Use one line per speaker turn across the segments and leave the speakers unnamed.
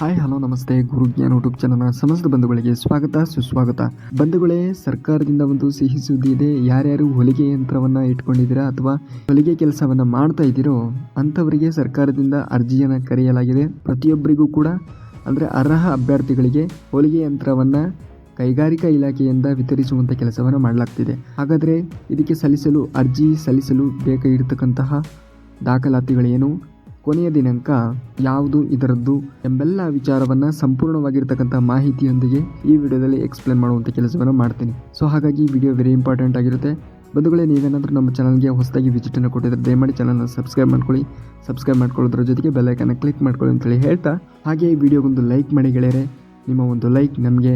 Hi, hello, ನಮಸ್ತೆ. ಗುರುಜ್ಞಾನ YouTube ಚಾನಲ್ನ ಸಮಸ್ತ ಬಂಧುಗಳಿಗೆ ಸ್ವಾಗತ, ಸುಸ್ವಾಗತ. ಬಂಧುಗಳೇ, ಸರ್ಕಾರದಿಂದ ಒಂದು ಸಿಹಿ ಸುದ್ದಿ ಇದೆ. ಯಾರ್ಯಾರು ಹೊಲಿಗೆ ಯಂತ್ರವನ್ನು ಇಟ್ಕೊಂಡಿದ್ದೀರಾ ಅಥವಾ ಹೊಲಿಗೆ ಕೆಲಸವನ್ನು ಮಾಡ್ತಾ ಇದ್ದೀರೋ ಅಂಥವರಿಗೆ ಸರ್ಕಾರದಿಂದ ಅರ್ಜಿಯನ್ನು ಕರೆಯಲಾಗಿದೆ. ಪ್ರತಿಯೊಬ್ಬರಿಗೂ ಕೂಡ ಅಂದರೆ ಅರ್ಹ ಅಭ್ಯರ್ಥಿಗಳಿಗೆ ಹೊಲಿಗೆ ಯಂತ್ರವನ್ನ ಕೈಗಾರಿಕಾ ಇಲಾಖೆಯಿಂದ ವಿತರಿಸುವಂಥ ಕೆಲಸವನ್ನು ಮಾಡಲಾಗ್ತಿದೆ. ಹಾಗಾದರೆ ಇದಕ್ಕೆ ಸಲ್ಲಿಸಲು, ಅರ್ಜಿ ಸಲ್ಲಿಸಲು ಬೇಕಾಗಿರ್ತಕ್ಕಂತಹ ದಾಖಲಾತಿಗಳೇನು? ಕೊನೆಯ ದಿನಾಂಕ ಯಾವುದು ಇದರದ್ದು ಎಂಬೆಲ್ಲ ವಿಚಾರವನ್ನು ಸಂಪೂರ್ಣವಾಗಿರ್ತಕ್ಕಂಥ ಮಾಹಿತಿಯೊಂದಿಗೆ ಈ ವಿಡಿಯೋದಲ್ಲಿ ಎಕ್ಸ್ಪ್ಲೇನ್ ಮಾಡುವಂಥ ಕೆಲಸವನ್ನು ಮಾಡ್ತೀನಿ. ಸೊ ಹಾಗಾಗಿ ಈ ವಿಡಿಯೋ ವೆರಿ ಇಂಪಾರ್ಟೆಂಟ್ ಆಗಿರುತ್ತೆ. ಬಂಧುಗಳೇ ನೀವೇನಾದರೂ ನಮ್ಮ ಚಾನಲ್ಗೆ ಹೊಸದಾಗಿ ವಿಸಿಟನ್ನು ಕೊಟ್ಟಿದ್ರೆ ದಯಮಾಡಿ ಚಾನಲ್ನ ಸಬ್ಸ್ಕ್ರೈಬ್ ಮಾಡ್ಕೊಳ್ಳಿ. ಸಬ್ಸ್ಕ್ರೈಬ್ ಮಾಡ್ಕೊಳ್ಳೋದ್ರ ಜೊತೆಗೆ ಬೆಲ್ಲೈಕನ್ನು ಕ್ಲಿಕ್ ಮಾಡ್ಕೊಳ್ಳಿ ಅಂತೇಳಿ ಹೇಳ್ತಾ. ಹಾಗೆ ಈ ವಿಡಿಯೋಗೊಂದು ಲೈಕ್ ಮಾಡಿ ಗೆಳೆಯರೆ, ನಿಮ್ಮ ಒಂದು ಲೈಕ್ ನಮಗೆ.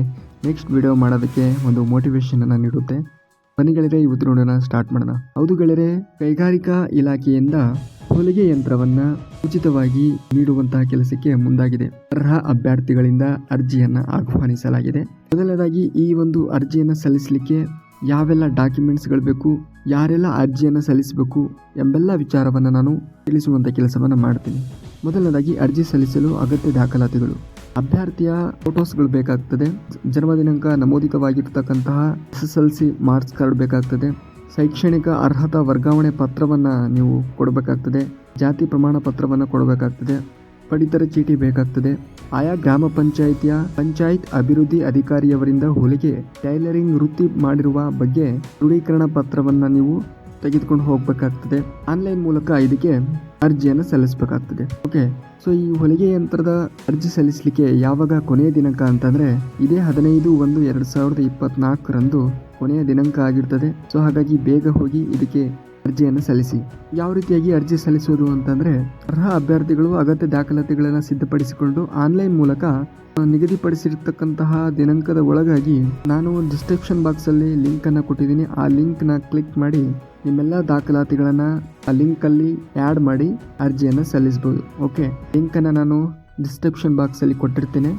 ನೆಕ್ಸ್ಟ್ ವಿಡಿಯೋ ಮಾಡೋದಕ್ಕೆ ಒಂದು ಮೋಟಿವೇಶನನ್ನು ನೀಡುತ್ತೆ. ಬನ್ನಿ ಗೆಳೆಯರೆ, ಇವತ್ತು ನೋಡೋಣ ಸ್ಟಾರ್ಟ್ ಮಾಡೋಣ. ಹೌದು ಗೆಳೆಯರೆ, ಕೈಗಾರಿಕಾ ಇಲಾಖೆಯಿಂದ ಹೊಲಿಗೆ ಯಂತ್ರವನ್ನ ಉಚಿತವಾಗಿ ನೀಡುವಂತಹ ಕೆಲಸಕ್ಕೆ ಮುಂದಾಗಿದೆ. ಅರ್ಹ ಅಭ್ಯರ್ಥಿಗಳಿಂದ ಅರ್ಜಿಯನ್ನ ಆಹ್ವಾನಿಸಲಾಗಿದೆ. ಮೊದಲನೇದಾಗಿ ಈ ಒಂದು ಅರ್ಜಿಯನ್ನು ಸಲ್ಲಿಸಲಿಕ್ಕೆ ಯಾವೆಲ್ಲ ಡಾಕ್ಯುಮೆಂಟ್ಸ್ಗಳು ಬೇಕು, ಯಾರೆಲ್ಲ ಅರ್ಜಿಯನ್ನು ಸಲ್ಲಿಸಬೇಕು ಎಂಬೆಲ್ಲ ವಿಚಾರವನ್ನು ನಾನು ತಿಳಿಸುವಂಥ ಕೆಲಸವನ್ನು ಮಾಡ್ತೀನಿ. ಮೊದಲನೇದಾಗಿ ಅರ್ಜಿ ಸಲ್ಲಿಸಲು ಅಗತ್ಯ ದಾಖಲಾತಿಗಳು. ಅಭ್ಯರ್ಥಿಯ ಫೋಟೋಸ್ಗಳು ಬೇಕಾಗ್ತದೆ. ಜನ್ಮ ದಿನಾಂಕ ನಮೂದಿತವಾಗಿರ್ತಕ್ಕಂತಹ S S L C marks card ಬೇಕಾಗ್ತದೆ. ಶೈಕ್ಷಣಿಕ ಅರ್ಹತಾ ವರ್ಗಾವಣೆ ಪತ್ರವನ್ನು ನೀವು ಕೊಡಬೇಕಾಗ್ತದೆ, ಜಾತಿ ಪ್ರಮಾಣ ಪತ್ರವನ್ನು ಕೊಡಬೇಕಾಗ್ತದೆ, ಪಡಿತರ ಚೀಟಿ ಬೇಕಾಗ್ತದೆ. ಆಯಾ ಗ್ರಾಮ ಪಂಚಾಯಿತಿಯ ಪಂಚಾಯತ್ ಅಭಿವೃದ್ಧಿ ಅಧಿಕಾರಿಯವರಿಂದ ಹೊಲಿಗೆ, ಟೈಲರಿಂಗ್ ವೃತ್ತಿ ಮಾಡಿರುವ ಬಗ್ಗೆ ದೃಢೀಕರಣ ಪತ್ರವನ್ನು ನೀವು ತೆಗೆದುಕೊಂಡು ಹೋಗಬೇಕಾಗ್ತದೆ. ಆನ್ಲೈನ್ ಮೂಲಕ ಇದಕ್ಕೆ ಅರ್ಜಿಯನ್ನು ಸಲ್ಲಿಸಬೇಕಾಗ್ತದೆ. ಓಕೆ ಸೊ ಈ ಹೊಲಿಗೆ ಯಂತ್ರದ ಅರ್ಜಿ ಸಲ್ಲಿಸಲಿಕ್ಕೆ ಯಾವಾಗ ಕೊನೆಯ ದಿನಾಂಕ ಅಂತಂದರೆ, ಇದೇ ಹದಿನೈದು ಒಂದು ಎರಡು ಸಾವಿರದ ಇಪ್ಪತ್ನಾಲ್ಕರಂದು ಕೊನೆಯ ದಿನಾಂಕ ಆಗಿರ್ತದೆ. ಸೊ ಹಾಗಾಗಿ ಬೇಗ ಹೋಗಿ ಇದಕ್ಕೆ ಅರ್ಜಿಯನ್ನು ಸಲ್ಲಿಸಿ. ಯಾವ ರೀತಿಯಾಗಿ ಅರ್ಜಿ ಸಲ್ಲಿಸುವುದು ಅಂತಂದರೆ, ಅರ್ಹ ಅಭ್ಯರ್ಥಿಗಳು ಅಗತ್ಯ ದಾಖಲಾತಿಗಳನ್ನು ಸಿದ್ಧಪಡಿಸಿಕೊಂಡು ಆನ್ಲೈನ್ ಮೂಲಕ ನಿಗದಿಪಡಿಸಿರ್ತಕ್ಕಂತಹ ದಿನಾಂಕದ ಒಳಗಾಗಿ ನಾನು ಡಿಸ್ಕ್ರಿಪ್ಷನ್ ಬಾಕ್ಸಲ್ಲಿ ಲಿಂಕನ್ನು ಕೊಟ್ಟಿದ್ದೀನಿ. ಆ ಲಿಂಕ್ನ ಕ್ಲಿಕ್ ಮಾಡಿ, ನಿಮ್ಮೆಲ್ಲ ದಾಖಲಾತಿಗಳನ್ನು ಆ ಲಿಂಕಲ್ಲಿ ಆ್ಯಡ್ ಮಾಡಿ ಅರ್ಜಿಯನ್ನು ಸಲ್ಲಿಸ್ಬೋದು. ಓಕೆ? ಲಿಂಕನ್ನು ನಾನು ಡಿಸ್ಕ್ರಿಪ್ಷನ್ ಬಾಕ್ಸಲ್ಲಿ ಕೊಟ್ಟಿರ್ತೇನೆ.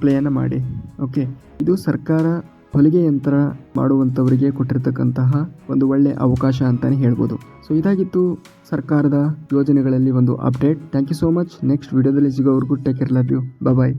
ಪ್ಲೇಯನ್ನು ಮಾಡಿ. ಓಕೆ? ಇದು ಸರ್ಕಾರ ಹೊಲಿಗೆ ಯಂತ್ರ ಮಾಡುವಂಥವರಿಗೆ ಕೊಟ್ಟಿರ್ತಕ್ಕಂತಹ ಒಂದು ಒಳ್ಳೆ ಅವಕಾಶ ಅಂತಾನೆ ಹೇಳ್ಬೋದು. ಸೊ ಇದಾಗಿತ್ತು ಸರ್ಕಾರದ ಯೋಜನೆಗಳಲ್ಲಿ ಒಂದು update. Thank you so much next ವಿಡಿಯೋದಲ್ಲಿ ಸಿಗೋವರೆಗೂ take care love you bye